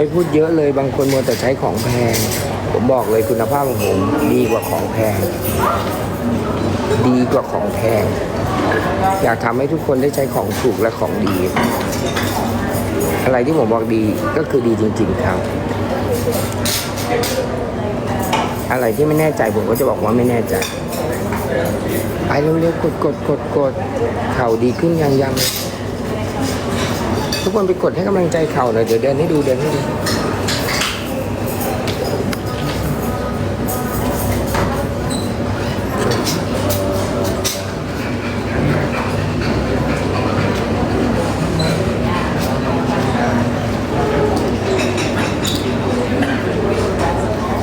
ไม่พูดเยอะเลยบางคนมัวแต่ใช้ของแพง ผมบอกเลยคุณภาพของผมดีกว่าของแพง ดีกว่าของแพง อยากทำให้ทุกคนได้ใช้ของถูกและของดี อะไรที่ผมบอกดีก็คือดีจริง ๆ ครับ อะไรที่ไม่แน่ใจผมก็จะบอกว่าไม่แน่ใจไปเร็วๆกดกดกดกดเข่าดีขึ้นยังยัง ทุกคนไปกดให้กำลังใจเข่าหน่อย เดี๋ยวเดินให้ดูเดินให้ดู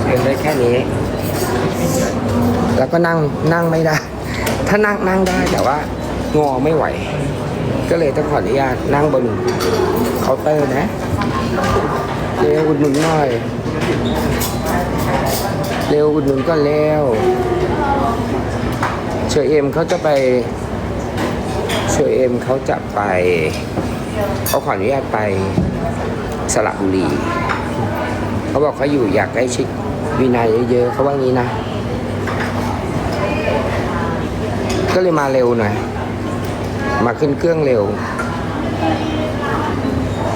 เดินได้แค่นี้ แล้วก็นั่งนั่งไม่ได้ ถ้านั่งนั่งได้แต่ว่า งอไม่ไหว ก็เลยต้องขออนุญาตนั่งบนเคาน์เตอร์นะเร็วอุดหนุนหน่อย เร็วอุดหนุนก็เร็วเชอเอ็มเขาจะไปเชอเอ็มเขาจะไปเขาขออนุญาตไปสระบุรีเขาบอกเขาอยู่อยากได้ชิดวินัยเยอะๆเขาว่างี้นะ ก็เลยมาเร็วหน่อย มาขึ้นเครื่องเร็ว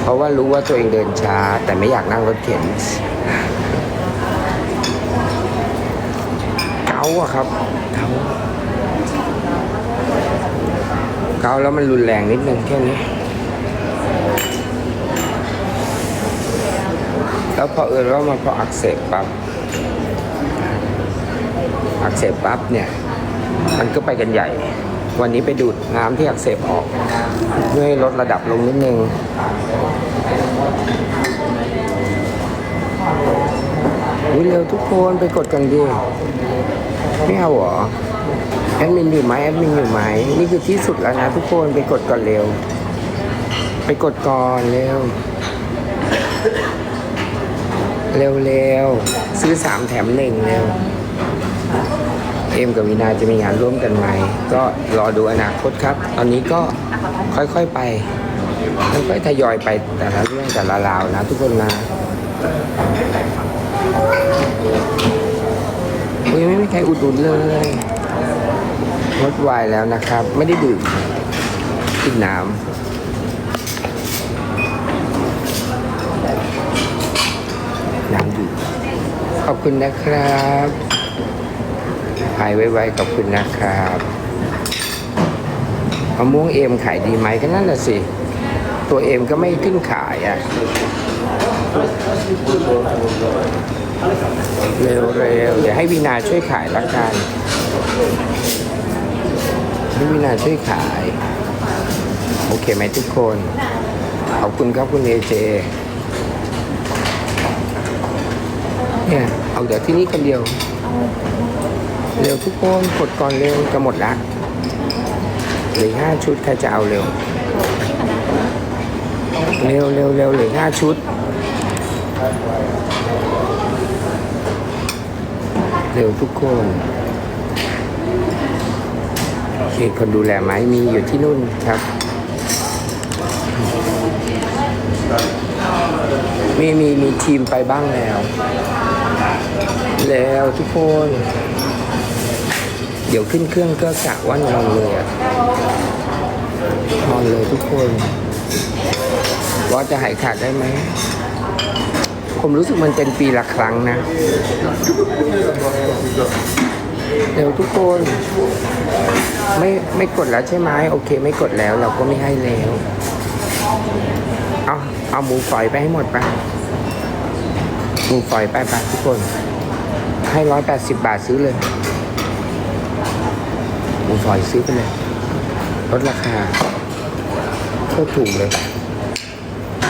เพราะว่ารู้ว่าตัวเองเดินช้า แต่ไม่อยากนั่งรถเข็น เกาอะครับ เกาเกาแล้วมันรุนแรงนิดนึงแค่นี้ แล้วพอเออว่ามันพออักเสบปั๊บอักเสบปั๊บเนี่ย มันก็ไปกันใหญ่ วันนี้ไปดูดน้ำที่อักเสบออก เพื่อให้ลดระดับลงนิดนึงวิเร็วทุกคนไปกดกันดิไม่เอาหรอแอดมินอยู่ไหมแอดมินอยู่ไหมนี่คือที่สุดแล้วนะทุกคนไปกดก่อนเร็ว ไปกดก่อนเร็ว เร็วเร็วๆซื้อสามแถมหนึ่งเร็ว เอ็มกับวีนาจะมีงานร่วมกันไหมก็รอดูอนาคตครับ ตอนนี้ก็ค่อยๆไปค่อยๆทยอยไปแต่ละเรื่องแต่ละราวนะทุกคนนะเฮ้ยไม่มีใครอุดหนุนเลยงดวายแล้วนะครับ ไม่ได้ดื่มกินน้ำน้ำดื่มขอบคุณนะครับ หายไวๆขอบคุณนะครับมะม่วงเอ็มขายดีไหมก็นั่นแหละสิ ตัวเอ็มก็ไม่ขึ้นขายอะเร็วๆเดี๋ยวให้วีนาช่วยขายละกันให้วีนาช่วยขาย โอเคไหมทุกคน ขอบคุณครับคุณเอเจเนี่ย เอาเดี๋ยวที่นี่คนเดียว เร็วทุกคนกดก่อนเร็วจะหมดละเหลือห้าชุดใครจะเอาเร็ว เร็วเร็วเร็วเหลือห้าชุดเร็วทุกคนโอเคคนดูแลไหมมีอยู่ที่นู่นครับ มีมีมีทีมไปบ้างแล้ว แล้วทุกคน เดี๋ยวขึ้นเครื่องก็กะว่านอนเลยอะนอนเลยทุกคน ว่าจะหายขาดได้ไหม ผมรู้สึกมันเป็นปีละครั้งนะเดี๋ยวทุกคน ไม่ไม่กดแล้วใช่ไหมโอเค ไม่กดแล้วเราก็ไม่ให้แล้ว เอาเอาหมูฝอยไปให้หมดไปหมูฝอยไปไปทุกคน ให้ร้อยแปดสิบบาทซื้อเลย หมูฝอยซื้อไปเลยลดราคาโคตรถูกเลย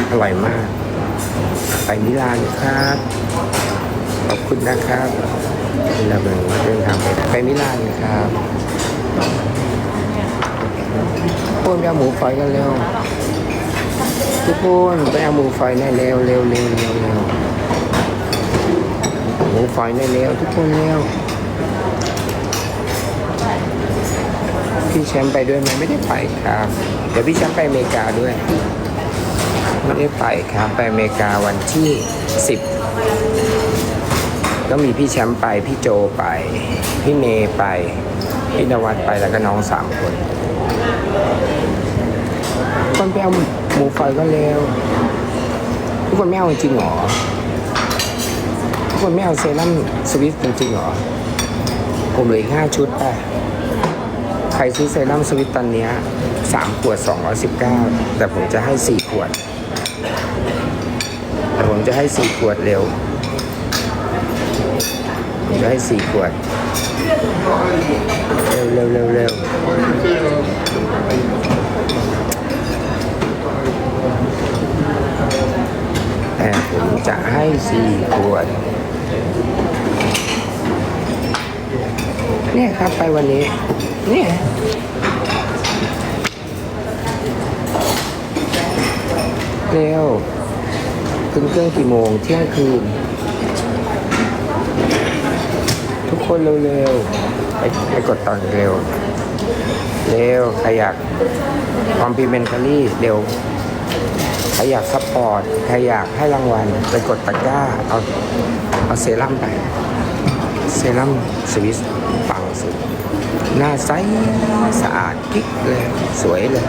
อร่อยมาก ไปมิลานครับขอบคุณนะครับเราเดินเดินทางไปไปมิลานครับทุกคนไปเอาหมูฝอยกันเร็วทุกคนไปเอาหมูฝอยในเร็วเร็วเร็วเร็วเร็วหมูฝอยในเร็วทุกคนเร็ว พี่แชมป์ไปด้วยไหมไม่ได้ไปครับ เดี๋ยวพี่แชมป์ไปอเมริกาด้วย ไมันได้ไปครับ ไปอเมริกาวันที่ 10 ก็มีพี่แชมป์ไป พี่โจไป พี่เมย์ไป พี่นวัดไปแล้วก็น้องสามคน คนไปเอาหมูฝอยก็เร็ว ทุกคนไม่เอาจริงหรอ ทุกคนไม่เอาเซรั่มสวิสจริงหรอ ผมเหลืออีกห้าชุดไป รซื้อเซรั่มสวิตตอนนี้สามขวดสองร้อยสิบเก้าแต่ผมจะให้สี่ขวด แต่ผมจะให้สี่ขวดเร็ว ผมจะให้สี่ขวด เร็วเร็วเร็วเร็วแต่ผมจะให้สี่ขวดเนี่ยครับไปวันนี้ นี่เร็วขึ้นเครื่องกี่โมงเที่ยงคืน ทุกคนเร็วๆไปไปกดตอนเร็ว เร็วใครอยากคอมพลีเมนทารี่เร็วใครอยากซัพพอร์ตใครอยากให้รางวัลไปกดตะกร้า เอาเอาเซรั่มไป เซรั่มสวิส หน้าใสสะอาดกิ๊กเลยสวยเลย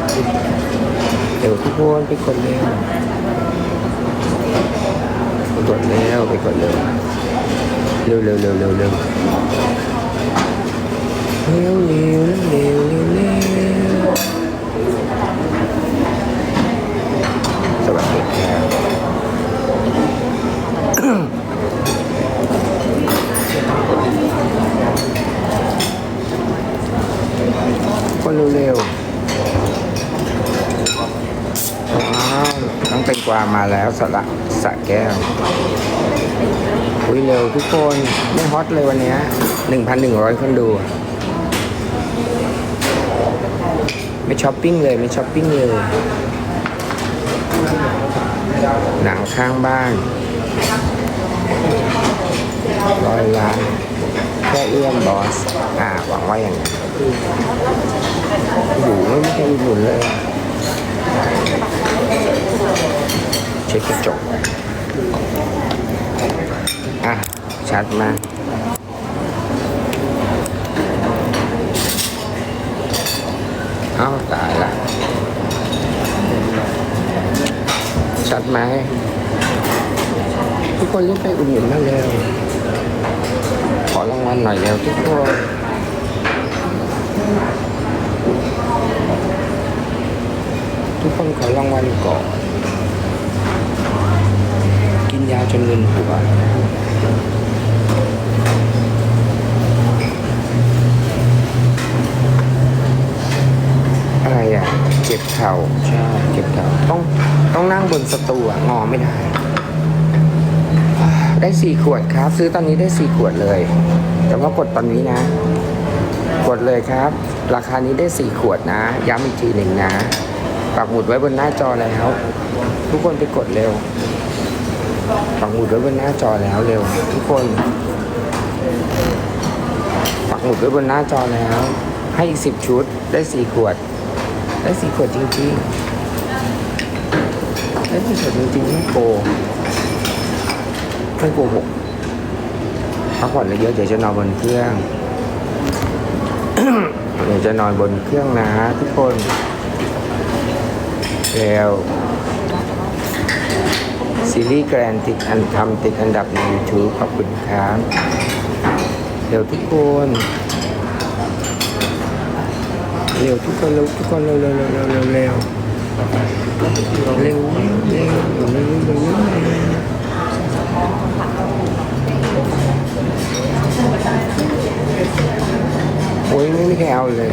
เดี๋ยวทุกคนไปกดเร็วไปกดเร็วไปกดเร็วเร็วเร็วเร็วเร็วเร็วเร็วเร็วเร็วเร็วเร็วสวัสดีครับ คนเร็วๆว้าวต้องเป็นกวางมาแล้วสระสระแก้วอุ้ยเร็วทุกคนไม่ฮอตเลยวันนี้หนึ่งพันหนึ่งร้อยคนดู ไม่ช้อปปิ้งเลยไม่ช้อปปิ้งเลย หนังข้างบ้านร้อยล้าน ค่เอื้อมบอส อ่า หวังว่าอย่างนั้นอยู่ไม่มีใครอุดหนุนเลย เช็คกระจกอะ ชัดมากเอ้าตายละ ชัดไหมทุกคนรีบไปอุ่นหนุนมาเร็ว อรางวัลหน่อยเร็วทุกคนทุกคนขอรางวัลก่อน กินยาจนเงินหัวอะไรอะ เจ็บเข่าใช่ เจ็บเข่าต้องต้องนั่งบนสตูอะ งอไม่ได้ ได้สี่ขวดครับ ซื้อตอนนี้ได้สี่ขวดเลย แต่ว่ากดตอนนี้นะ กดเลยครับ ราคานี้ได้สี่ขวดนะ ย้ำอีกทีหนึ่งนะ ปักหมุดไว้บนหน้าจอแล้ว ทุกคนไปกดเร็ว ปักหมุดไว้บนหน้าจอแล้วเร็ว ทุกคน ปักหมุดไว้บนหน้าจอแล้ว ให้อีกสิบชุด ได้สี่ขวด ได้สี่ขวดจริงๆได้สี่ขวดจริงๆไม่โก ไม่โกหกพักผ่อนเยอะๆเดี๋ยวจะนอนบนเครื่องเดี๋ยวจะนอนบนเครื่องนะทุกคนเร็วซีรีส์แกรนติดอันทำติดอันดับใน YouTube ขอบคุณครับเร็วทุกคนเร็วทุกคนเร็วทุกคนเร็วเร็วเร็วเร็วเร็วเร็วเร็วเร็วเร็ว โอ้ยไม่มีใครเอาเลย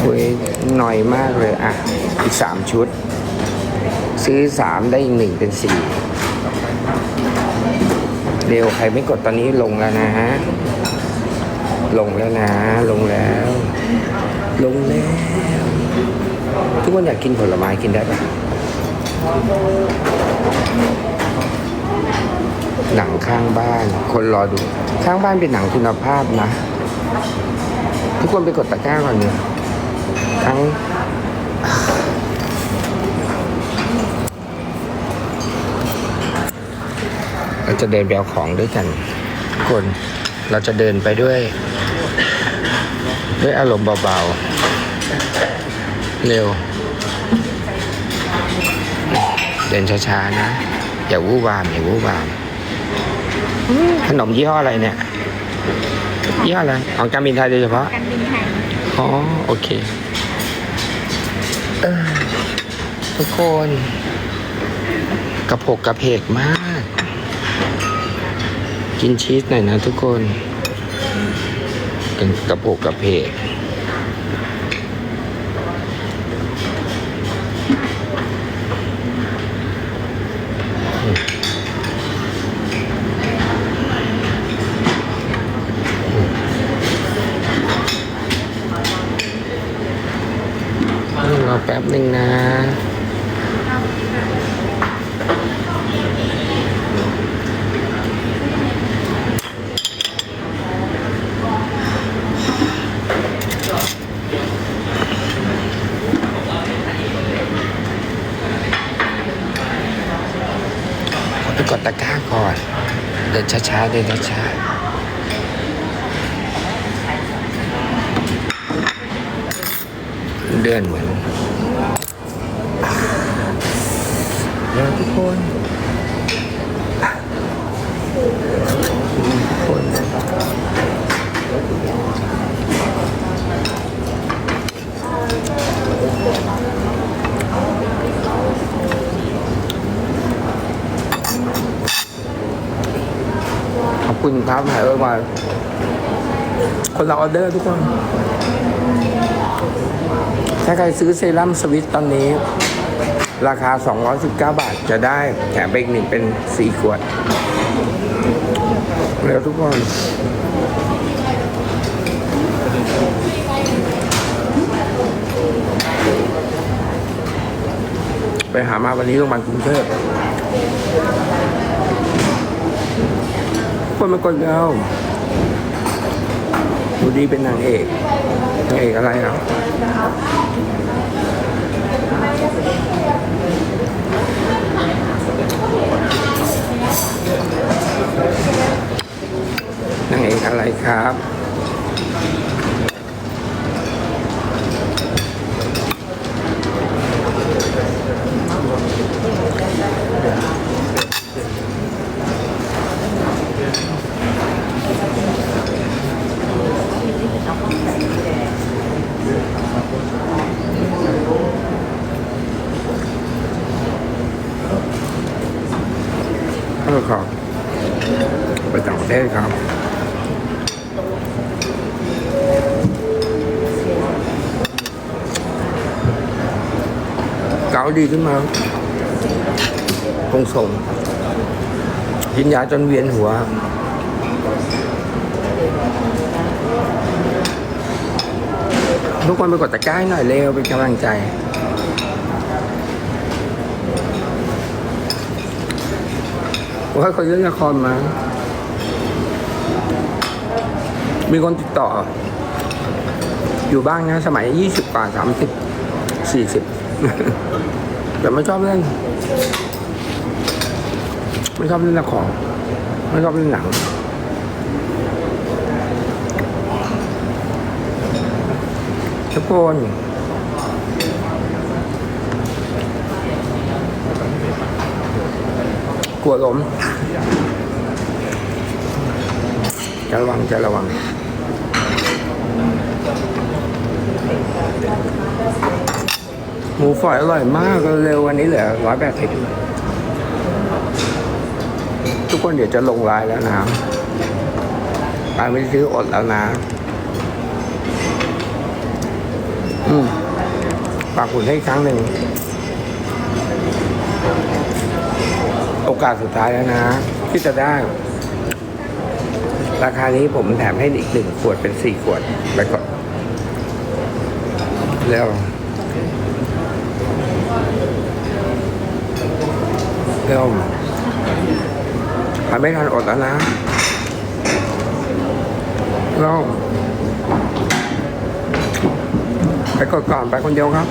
โอ้ยหน่อยมากเลยอะ อีกสามชุด ซื้อสามได้อีกหนึ่งเป็นสี่เร็วใครไม่กดตอนนี้ลงแล้วนะฮะลงแล้วนะ ลงแล้ว ลงแล้ว ทุกคนอยากกินผลไม้กินได้ปะ หนังข้างบ้าน คนรอดู ข้างบ้านเป็นหนังคุณภาพนะ ทุกคนไปกดตะกร้าก่อนเนี่ยทั้งเราจะเดินแบเอาของด้วยกัน คนเราจะเดินไปด้วย ด้วยอารมณ์เบาๆ เร็ว เดินช้าๆนะ อย่าวู่วามอย่าวู่วาม ขนมยี่ห้ออะไรเนี่ย ยี่ห้ออะไร ของการบินไทยโดยเฉพาะ การบินไทย อ๋อ โอเคเออทุกคน กระโปกกระเพกมาก กินชีสหน่อยนะทุกคนกันกระโปกกระเพกรอแป๊บหนึ่งนะขอไปกดตะกร้าก่อน เดินช้าๆเดินช้าๆ เดินเหมือน เดี๋ยวทุกคนทุกคนขอบคุณครับหายไปมาคนเราออเดอร์ทุกคนถ้าใครซื้อเซรั่มสวิตตอนนี้ ราคา 219 บาทจะได้แถมไปอีกหนึ่งเป็น 4 ขวดเร็วทุกคนไปหามาวันนี้โรงพยาบาลกรุงเทพคนมากดเงาดูดีเป็นนางเอกนางเอกอะไรอะ นางเอกอะไรครับเออครับ ไปต่างประเทศครับเกาดีขึ้นมาคงส่งกินยาจนเวียนหัวทุกคนไปกดตะกร้าให้หน่อยเร็วเป็นกำลังใจว่าเขาเล่นละครมา มีคนติดต่อ อยู่บ้างนะ สมัยยี่สิบกว่าสามสิบสี่สิบแต่ไม่ชอบเล่น ไม่ชอบเล่นละครไม่ชอบเล่นหนังทุกคนกลัวล้มจะระวังจะระวัง หมูฝอยอร่อยมากเร็ววันนี้เหลือร้อยแปดสิบทุกคนเดี๋ยวจะลงไลน์แล้วนะไปไม่ซื้ออดแล้วนะ อืมฝากคุณให้ครั้งหนึ่ง โอกาสสุดท้ายแล้วนะ ที่จะได้ ราคานี้ผมแถมให้อีกหนึ่งขวดเป็นสี่ขวดไปก่อน แล้ว แล้วทำไม่ทันอดแล้วนะแล้วไปกดก่อนไปคนเดียวครับ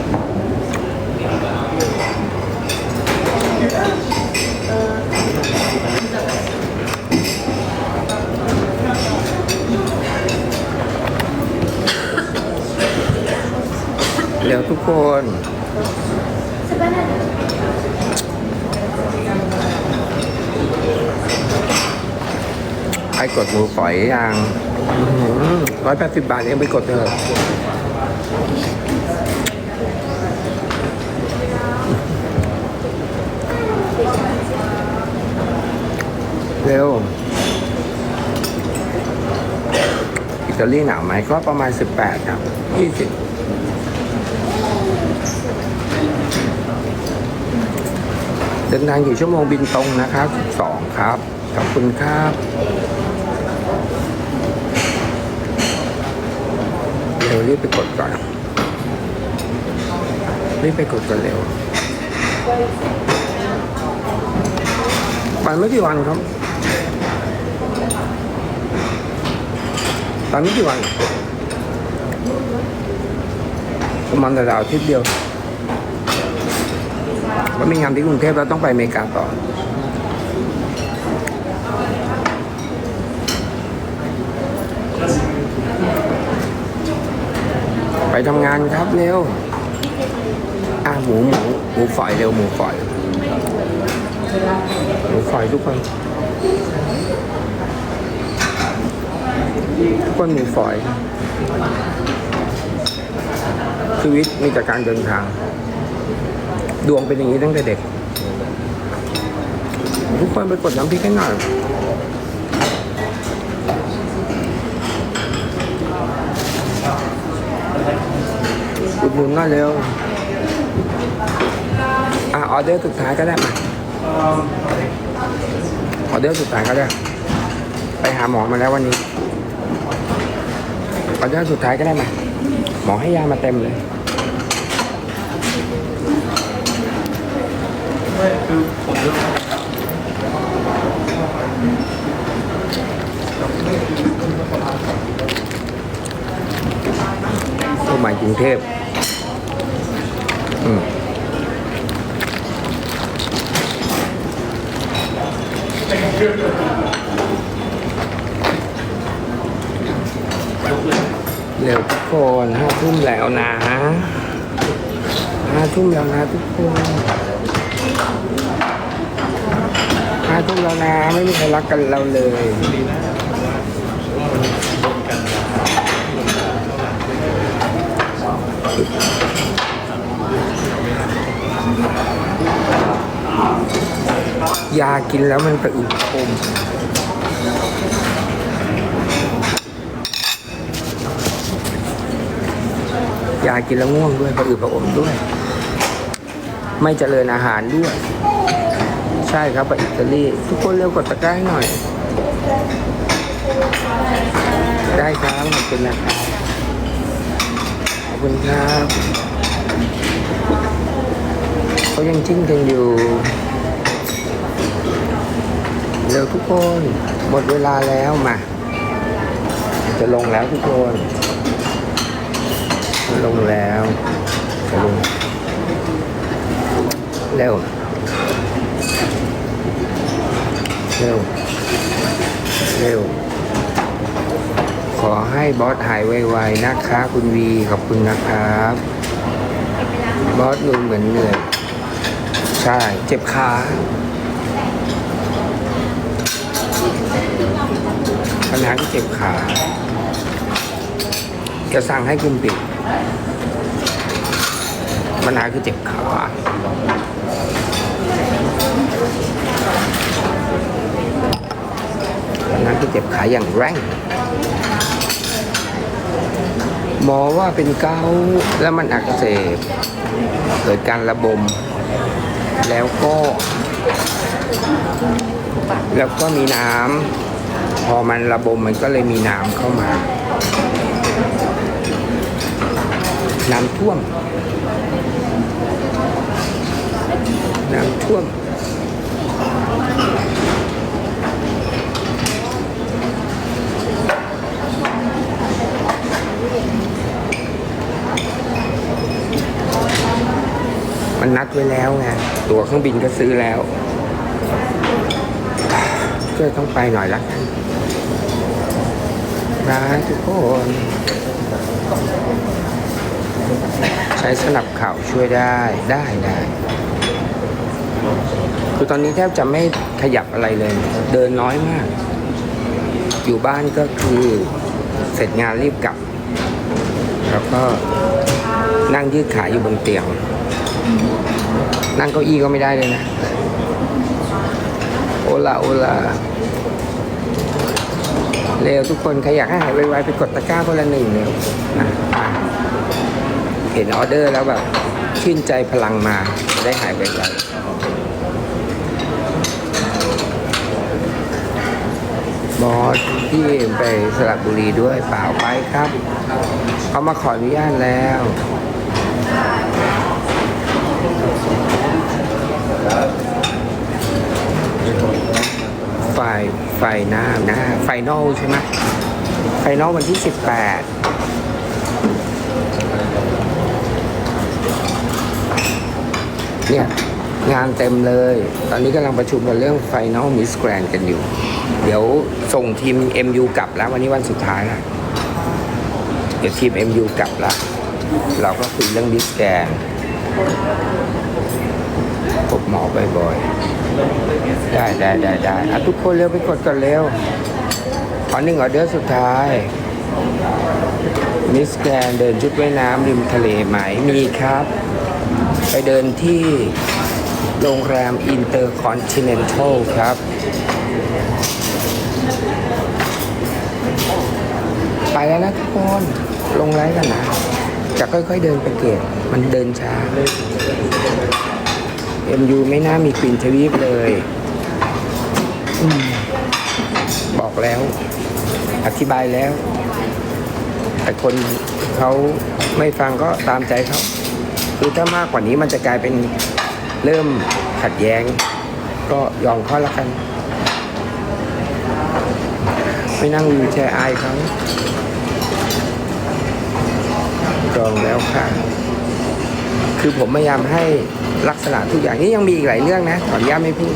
กคนใครกดหมูฝอยยังร้อยแปดสิบบาทเองไปกดเถอะเร็วอิตาลีหนาวไหมก็ประมาณ 18 ครับ 20 เดินทางกี่ชั่วโมงบินตรงนะครับ12ครับ ขอบคุณครับเร็วรีบไปกดก่อนรีบไปกดกันเร็วไปไม่กี่วันครับตอนนี้กี่วันประมาณราวๆอาทิตย์เดียว ว่ามีงานที่กรุงเทพแล้วต้องไปอเมริกาต่อ ไปทำงานครับเร็ว อะหมูหมูหมูฝอยเร็วหมูฝอย หมูฝอยทุกคน ทุกคนหมูฝอยชีวิตมีแต่การเดินทาง ดวงเป็นอย่างนี้ตั้งแต่เด็ก ทุกคนไปกดน้ำพริกให้หน่อยอุดหนุนหน่อยเร็ว อะออเดอร์สุดท้ายก็ได้มาออเดอร์สุดท้ายก็ได้ ไปหาหมอมาแล้ววันนี้ออเดอร์สุดท้ายก็ได้มาหมอให้ยามาเต็มเลย เข้ามากรุงเทพอืมเร็วทุกคนห้าทุ่มแล้วนะห้าทุ่มแล้วนะทุกคนห้าทุ่มแล้วนะ ไม่มีใครรักกันเราเลย ยากินแล้วมันไปอุดอมยากินแล้วง่วงด้วยไปอืดไปอมด้วย ไม่เจริญอาหารด้วย ใช่ครับไปอิตาลีทุกคนเร็วกดตะกร้าให้หน่อย ได้ครับขอบคุณนะครับขอบคุณครับเขายังจิ้นกันอยู่ เร็วทุกคน หมดเวลาแล้วมา จะลงแล้วทุกคน ลงแล้วจะลงเร็ว เร็ว เร็ว ขอให้บอสหายไวๆนะคะ คุณวีขอบคุณนะครับ บอสดูเหมือนเหนื่อย ใช่ เจ็บขา ปัญหาที่เจ็บขา จะสั่งให้คุณปิดปัญหาคือเจ็บขาปัญหาคือเจ็บขาอย่างแรงหมอว่าเป็นเกาแล้วมันอักเสบ เกิดการระบม แล้วก็ แล้วก็มีน้ำ พอมันระบมมันก็เลยมีน้ำเข้ามา น้ำท่วม น้ำท่วมมันนัดไว้แล้วไง ตั๋วเครื่องบินก็ซื้อแล้ว ก็ต้องไปหน่อยละกัน นทุกคน ใช้สนับเข่าช่วยได้ได้ได้ คือตอนนี้แทบจะไม่ขยับอะไรเลย เดินน้อยมาก อยู่บ้านก็คือเสร็จงานรีบกลับ แล้วก็นั่งยืดขาอยู่บนเตียง นั่งเก้าอี้ก็ไม่ได้เลยนะ โอลาโอลา เร็วทุกคนใครอยากให้หายไวๆไปกดตะกร้าคนละหนึ่งเร็วนะเห็นออเดอร์แล้วแบบชื่นใจพลังมาได้หายไวๆบอสพี่ไปสระบุรีด้วยเปล่าไปครับ เขามาขออนุญาตแล้วไฟ ไฟหน้าหน้าไฟนอลใช่ไหมไฟนอลวันที่ 18 เนี่ย งานเต็มเลย ตอนนี้กำลังประชุมกันเรื่องไฟนอลมิสแกรนกันอยู่ เดี๋ยวส่งทีม MU กลับแล้ววันนี้วันสุดท้ายแล้วเดี๋ยวทีม MU กลับแล้ว เราก็คุยเรื่องมิสแกรนพบหมอบ่อยๆ ได้ได้ได้ได้อะทุกคนเร็วไปกดก่อนเร็วขอหนึ่งออเดอร์สุดท้ายมิสแกนเดินชุดว่ายน้ำริมทะเลไหมมีครับ ไปเดินที่โรงแรมอินเตอร์คอนติเนนทัลครับ ไปแล้วนะทุกคน ลงไลฟ์กันนะ จะค่อยๆเดินไปเกตมันเดินช้า MU ไม่น่ามีกลิ่นทวีปเลยอบอกแล้ว อธิบายแล้ว แต่คนเขาไม่ฟังก็ตามใจเขาคือถ้ามากกว่านี้มันจะกลายเป็นเริ่มขัดแย้ง ก็ยอมเขาละกัน ไม่นั่งวิวแชร์อายเขาจองแล้วค่ะ คือผมพยายามให้ลักษณะทุกอย่างนี้ยังมีอีกหลายเรื่องนะขออนุญาตไม่พูด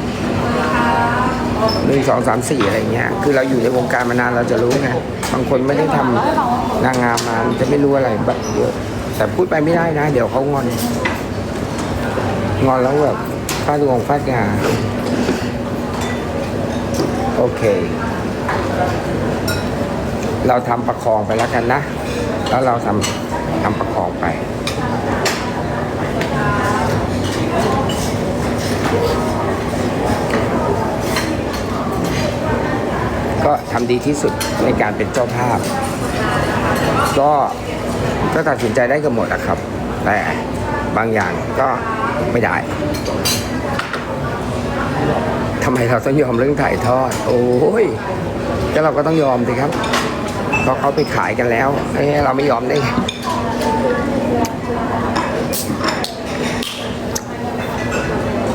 หนึ่งสองสามสี่อะไรเงี้ย คือเราอยู่ในวงการมานานเราจะรู้ไงบางคนไม่ได้ทำนางงามมาจะไม่รู้อะไรแบบเยอะแต่พูดไปไม่ได้นะ เดี๋ยวเขางอน งอนแล้วแบบฟาดวงฟาดงาโอเค เราทำประคองไปแล้วกันนะ แล้วเราทำทำประคองไป ก็ทำดีที่สุดในการเป็นเจ้าภาพ ก็ก็ตัดสินใจได้กันหมดนะครับ แต่บางอย่างก็ไม่ได้ทำไมเราต้องยอมเรื่องถ่ายทอด โอ้ยก็เราก็ต้องยอมสิครับเพราะเขาไปขายกันแล้วเอ้เราไม่ยอมได้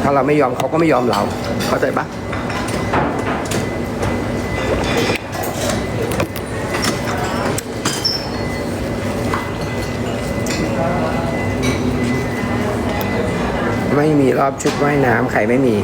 ถ้าเราไม่ยอมเขาก็ไม่ยอมเราเข้าใจปะ ไม่มีรอบชุดว่ายน้ำใครไม่มี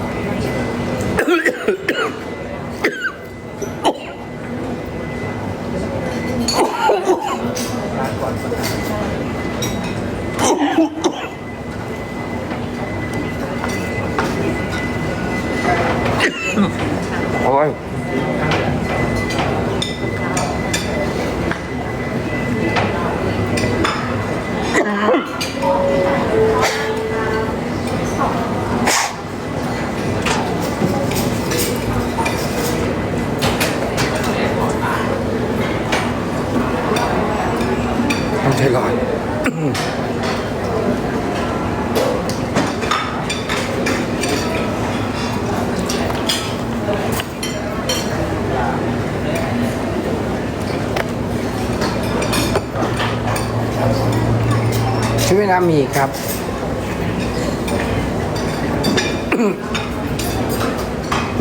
ช่วยน้ำมีครับ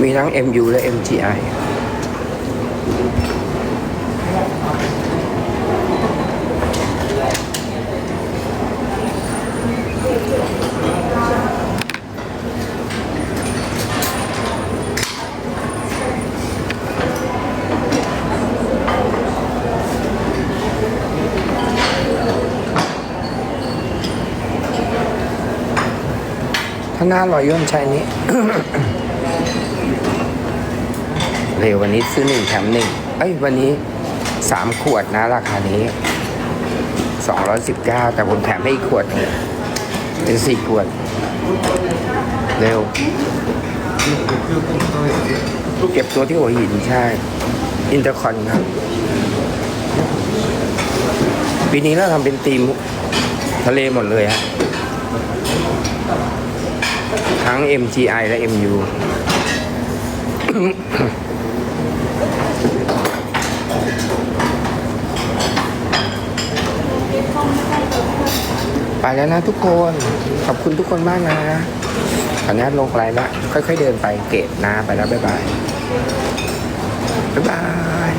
มีทั้ง MU และ MGI ข้างหน้ารอยย่นชายนี้ เร็ววันนี้ซื้อหนึ่งแถมหนึ่งเอ้ยวันนี้สามขวดนะราคานี้สองร้อยสิบเก้าแต่ผมแถมให้อีกขวดหนึ่งเป็นสี่ขวด เร็ว เก็บตัวที่หัวหินใช่ อินเตอร์คอนครับ ปีนี้เราทำเป็นทีมทะเลหมดเลยฮะ ทั้ง MGI และ MU ไปแล้วนะทุกคน ขอบคุณทุกคนมากนะขออนุญาตลงไลน์ละค่อยๆเดินไปเกตนะไปแล้ว บ๊ายบาย บ๊ายบาย